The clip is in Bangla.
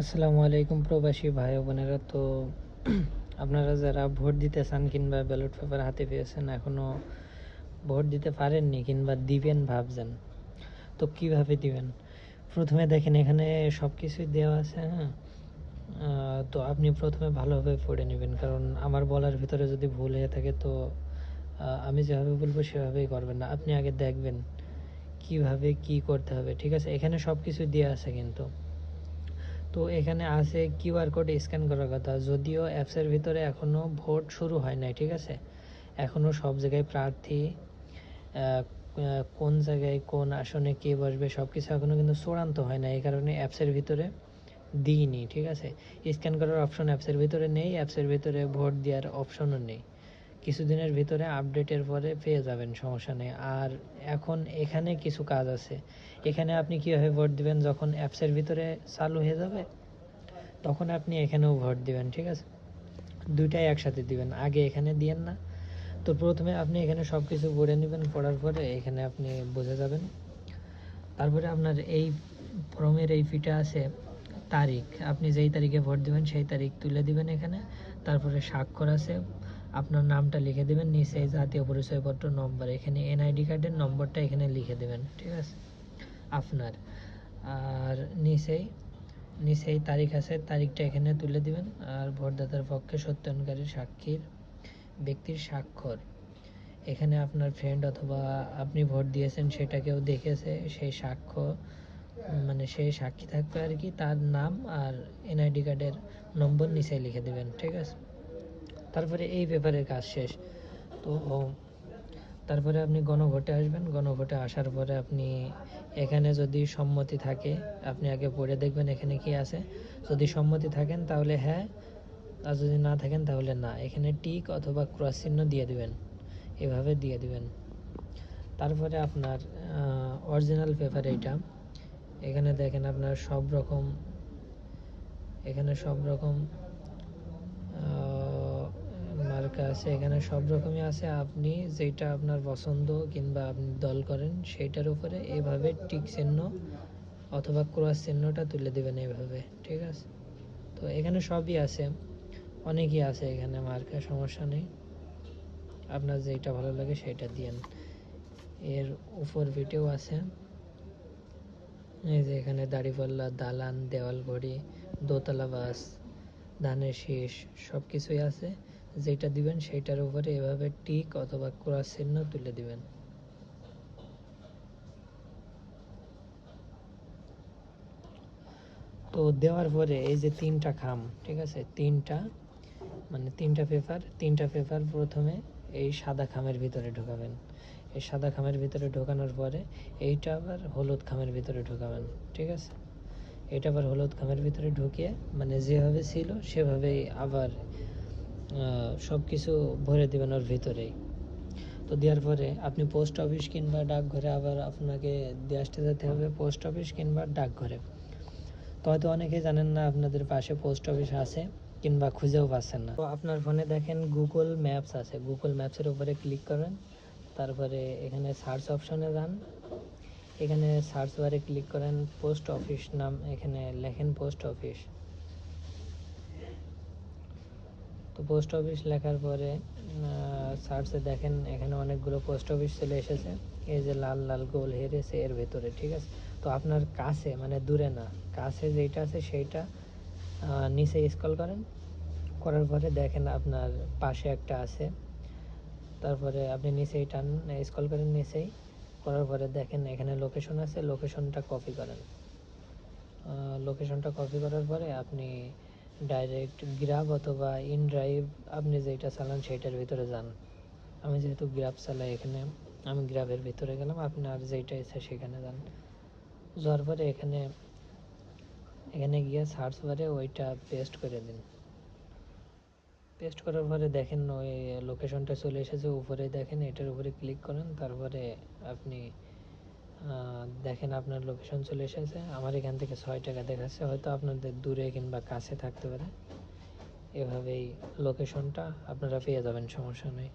আসসালামু আলাইকুম প্রবাসী ভাই বোনেরা। তো আপনারা যারা ভোট দিতে চান কিংবা ব্যালট পেপার হাতে পেয়েছেন এখনও ভোট দিতে পারেননি কিংবা দিবেন ভাবছেন, তো কীভাবে দিবেন? প্রথমে দেখেন এখানে সব কিছুই দেওয়া আছে হ্যাঁ? তো আপনি প্রথমে ভালোভাবে পড়ে নেবেন, কারণ আমার বলার ভিতরে যদি ভুল হয়ে থাকে, তো আমি যেভাবে বলব সেভাবেই করবেন না। আপনি আগে দেখবেন কীভাবে কি করতে হবে, ঠিক আছে? এখানে সব কিছু দেওয়া আছে কিন্তু। তো এখানে আছে কিউআর কোড স্ক্যান করার কথা। যদিও অ্যাপসের ভিতরে এখনও ভোট শুরু হয় নাই, ঠিক আছে? এখনও সব জায়গায় প্রার্থী কোন জায়গায় কোন আসনে কে বসবে সব কিছু এখনও কিন্তু চূড়ান্ত হয় না এই কারণে অ্যাপসের ভিতরে দিইনি, ঠিক আছে? স্ক্যান করার অপশন অ্যাপসের ভিতরে নেই, অ্যাপসের ভিতরে ভোট দেওয়ার অপশনও নেই। কিছুদিনের ভিতরে আপডেটের পরে পেয়ে যাবেন, সমস্যা নেই। আর এখন এখানে কিছু কাজ আছে। এখানে আপনি কীভাবে ভোট দিবেন? যখন অ্যাপসের ভিতরে চালু হয়ে যাবে, তখন আপনি এখানেও ভোট দিবেন, ঠিক আছে? দুইটাই একসাথে দিবেন। আগে এখানে দিয়েন না। তো প্রথমে আপনি এখানে সব কিছু পড়ে নেবেন, পড়ার পরে এখানে আপনি বুঝে যাবেন। তারপরে আপনার এই ফর্মের এই ফিটা আছে, তারিখ। আপনি যেই তারিখে ভোট দিবেন, সেই তারিখ তুলে দিবেন এখানে। তারপরে স্বাক্ষর আছে। আপনার নামটা লিখে দেবেন, নিচে জাতীয় পরিচয়পত্র নম্বর, এখানে এনআইডি কার্ডের নম্বরটা এখানে লিখে দেবেন, ঠিক আছে? আপনার, আর নিচেই নিচেই তারিখ আছে, তারিখটা এখানে তুলে দিবেন, আর ভোটদাতার পক্ষে সত্যায়নকারী সাক্ষীর ব্যক্তির স্বাক্ষর। এখানে আপনার ফ্রেন্ড অথবা আপনি ভোট দিয়েছেন, সেটাকেও দেখেছে, সেই সাক্ষ্য মানে সেই সাক্ষী থাকবে আর কি, তার নাম আর এনআইডি কার্ডের নম্বর নিচে লিখে দেবেন, ঠিক আছে? তারপরে এই পেপারের কাজ শেষ। তো তারপরে আপনি গণভোটে আসবেন। গণভোটে আসার পরে আপনি এখানে যদি সম্মতি থাকে, আপনি আগে পড়ে দেখবেন এখানে কি আছে। যদি সম্মতি থাকেন তাহলে হ্যাঁ আর যদি না থাকেন তাহলে না। এখানে টিক অথবা ক্রস চিহ্ন দিয়ে দিবেন। এভাবে দিয়ে দিবেন। তারপরে আপনার অরিজিনাল পেপার এইটা। এখানে দেখেন আপনার সব রকম, এখানে সব রকম মার্কা আছে এখানে সব রকমই আছে। আপনি যেটা আপনার পছন্দ কিংবা আপনি দল করেন, সেইটার উপরে এভাবে টিক চিহ্ন অথবা ক্রস চিহ্নটা তুলে দেবেন এভাবে ঠিক আছে? তো এখানে সবই আছে। অনেকই আছে এখানে মার্কা, সমস্যা নেই। আপনার যেটা ভালো লাগে সেটা দিয়েন। এর উপর ভিটেও আছে। এই যে এখানে দাড়িপাল্লা, দালান দেওয়াল ঘড়ি দোতলা বাস, ধানের শীষ সব কিছুই আছে। যেটা দিবেন সেইটার উপরে এভাবে টিক অথবা ক্রস চিহ্ন তুলে দিবেন। তো দেওয়ার পরে এই যে তিনটা খাম, ঠিক আছে? তিনটা মানে তিনটা পেপার তিনটা পেপার প্রথমে এই সাদা খামের ভিতরে ঢোকাবেন। এই সাদা খামের ভিতরে ঢোকানোর পরে এইটা আবার হলুদ খামের ভিতরে ঢোকাবেন, ঠিক আছে? এটা আবার হলুদ খামের ভিতরে ঢুকিয়ে মানে যেভাবে ছিল সেভাবেই আবার সব কিছু ভরে দেবেন ওর ভিতরেই। তো দেওয়ার পরে আপনি পোস্ট অফিস কিংবা ডাকঘরে আবার আপনাকে দিয়ে আসতে যেতে হবে পোস্ট অফিস কিংবা ডাকঘরে। তো হয়তো অনেকেই জানেন না আপনাদের পাশে পোস্ট অফিস আছে কিংবা খুঁজেও পাচ্ছেন না। তো আপনার ফোনে দেখেন গুগল ম্যাপস আছে। গুগল ম্যাপসের উপরে ক্লিক করেন, তারপরে এখানে সার্চ অপশনে যান। এখানে সার্চ বারে ক্লিক করেন পোস্ট অফিস নাম এখানে লেখেন পোস্ট অফিস তো পোস্ট অফিস লেখার পরে সার্চে দেখেন এখানে অনেকগুলো পোস্ট অফিস চলে এসেছে। এই যে লাল লাল গোল হেরেছে এর ভেতরে, ঠিক আছে? তো আপনার কাছে মানে দূরে না, কাছে যেটা আছে সেইটা নিচে স্ক্রল করেন। করার পরে দেখেন আপনার পাশে একটা আছে। তারপরে আপনি নিচেই টান স্ক্রল করেন নিচেই। করার পরে দেখেন এখানে লোকেশন আছে লোকেশনটা কপি করেন। লোকেশনটা কপি করার পরে আপনি ডাইরেক্ট গ্রাব অথবা ইন ড্রাইভ আপনি যেটা চালান সেইটার ভিতরে যান। আমি যেহেতু গ্রাব চালাই এখানে, আমি গ্রাবের ভিতরে গেলাম, আপনার যেটা ইচ্ছা সেখানে যান। যাওয়ার পরে এখানে এখানে গিয়ে সার্চ বারে ওইটা পেস্ট করে দিন। পেস্ট করার পরে দেখেন ওই লোকেশনটা চলে এসেছে, উপরে দেখেন, এটার উপরে ক্লিক করেন, তারপরে আপনি দেখেন আপনার লোকেশন চলে এসেছে। আমার এখান থেকে ছয় টাকা দেখাচ্ছে। হয়তো আপনাদের দূরে কিংবা কাছে থাকতে পারে। এভাবেই লোকেশনটা আপনারা পেয়ে যাবেন, সমস্যা নেই।